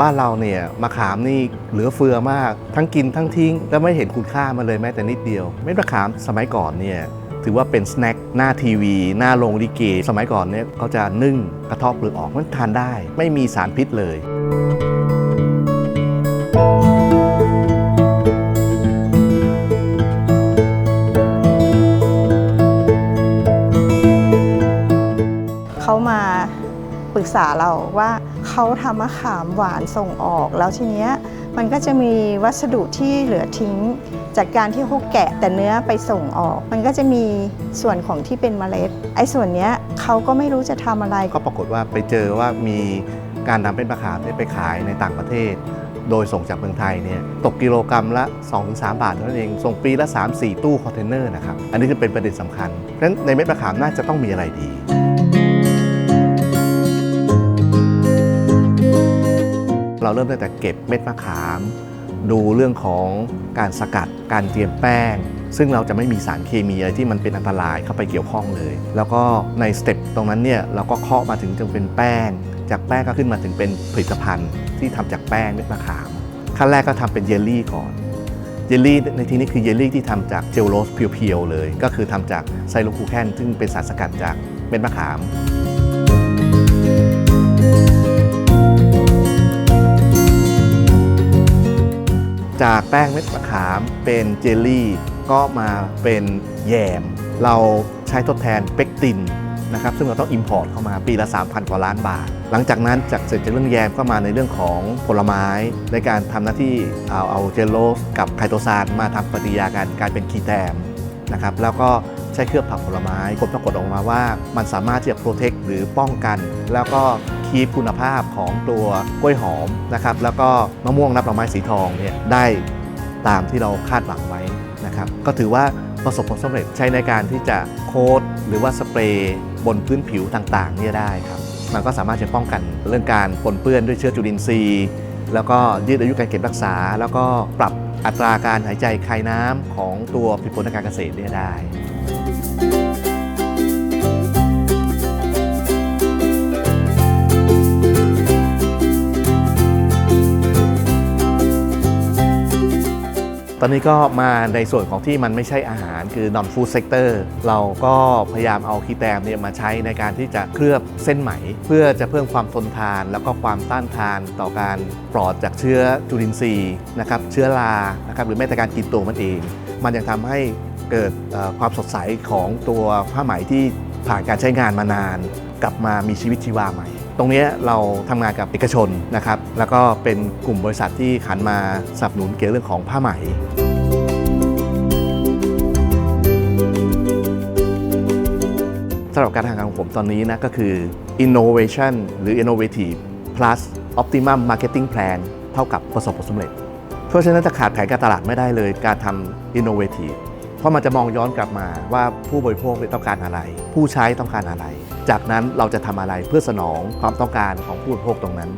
บ้านเราเนี่ยมะขามนี่เหลือเฟือมาก ทั้งกินทั้งทิ้ง แล้วไม่เห็นคุณค่ามันเลยแม้แต่นิดเดียว เม็ดมะขามสมัยก่อนเนี่ยถือว่าเป็นสแน็คหน้าทีวี หน้าโรงลิเก สมัยก่อนเนี่ยเขาจะนึ่งกระทบเปลือกออกมันทานได้ ไม่มีสารพิษเลยเขามา ปรึกษาเราว่าเขาทำมะขามหวานส่งออกแล้วทีเนี้ยมันก็จะมีวัสดุที่เหลือทิ้ง จากการที่เขาแกะแต่เนื้อไปส่งออก มันก็จะมีส่วนของที่เป็นเมล็ด ไอ้ส่วนเนี้ยเขาก็ไม่รู้จะทำอะไร ก็ปรากฏว่าไปเจอว่ามีการนำเป็นมะขามเนี่ยไปขายในต่างประเทศ โดยส่งจากเมืองไทยเนี่ยตกกิโลกรรัมละ 2-3 บาทเท่านั้นเองส่งปีละ 3-4 ตู้คอนเทนเนอร์นะครับอันนี้คือเป็นประเด็นสำคัญเพราะฉะนั้นในเม็ดมะขามน่าจะต้องมีอะไรดี เราเริ่มตั้งแต่เก็บเม็ดมะขาม ดูเรื่องของการสกัดการเตรียมแป้ง ซึ่งเราจะไม่มีสารเคมีอะไรที่มันเป็นอันตรายเข้าไปเกี่ยวข้องเลย แล้วก็ในสเต็ปตรงนั้นเนี่ยเราก็เคาะมาถึงจนเป็นแป้ง จากแป้งก็ขึ้นมาถึงเป็นผลิตภัณฑ์ที่ทำจากแป้งเม็ดมะขาม ขั้นแรกก็ทำเป็นเยลลี่ก่อนเยลลี่ในที่นี้คือเยลลี่ที่ทำจากเจลโรสเพียวๆเลย ก็คือทำจากไซโลคูแคนซึ่งเป็นสารสกัดจากเม็ดมะขาม จากแป้งเม็ดมะขามเป็นเจลลี่ ก็มาเป็นแยม เราใช้ทดแทนเป็กตินนะครับซึ่งเราต้องอิมพอร์ตเข้ามาปีละ 3,000 กว่าล้านบาท หลังจากนั้นจากเสร็จจากเรื่องแยมก็มาในเรื่องของผลไม้ ในการทำหน้าที่เอาเอาเจลโลสกับไคโตซานมาทำปฏิกิริยากันกลายเป็นคีแตมนะครับแล้วก็ใช้เคลือบผักผลไม้ผลปรากฏออกมาว่า มันสามารถที่จะโปรเทคหรือป้องกัน แล้วก็ คีปคุณภาพของตัวกล้วยหอมนะครับแล้วก็มะม่วงน้ำดอกไม้สีทองเนี่ยได้ตามที่เราคาดหวังไว้นะครับก็ถือว่าประสบผลสำเร็จใช้ในการที่จะโค้ดหรือว่าสเปรย์บนพื้นผิวต่างๆเนี่ยได้ครับมันก็สามารถจะป้องกันเรื่องการปนเปื้อนด้วยเชื้อจุลินทรีย์ แล้วก็ยืดอายุการเก็บรักษา แล้วก็ปรับอัตราการหายใจคายน้ำของตัวผลิตผลทางการเกษตรเนี่ยได้ ตอนนี้ก็มาในส่วนของที่มันไม่ใช่อาหารคือ non food sector เราก็พยายามเอาคีแตมเนี่ยมาใช้ในการที่จะเคลือบเส้นไหม เพื่อจะเพิ่มความทนทาน แล้วก็ความต้านทานต่อการปลอดจากเชื้อจุลินทรีย์นะครับเชื้อรานะครับหรือแม้แต่การกินตัวมันเอง มันยังทำให้เกิดความสดใสของตัวผ้าไหมที่ผ่านการใช้งานมานาน กลับมามีชีวิตชีวาใหม่ ตรงนี้เราทำงานกับเอกชนนะครับแล้วก็เป็นกลุ่มบริษัทที่ขันมาสนับสนุนเกี่ยวเรื่องของผ้าไหมสำหรับการทำงานของผมตอนนี้นะก็คือ innovation หรือ innovative plus optimum marketing plan เท่ากับประสบผลสำเร็จ เพราะฉะนั้นจะขาดแผนการตลาดไม่ได้เลย การทำ innovative เพราะมันจะมองย้อนกลับมาว่าผู้บริโภคต้องการอะไร ผู้ใช้ต้องการอะไร จากนั้นเราจะทำอะไรเพื่อสนองความต้องการของผู้บริโภคตรงนั้น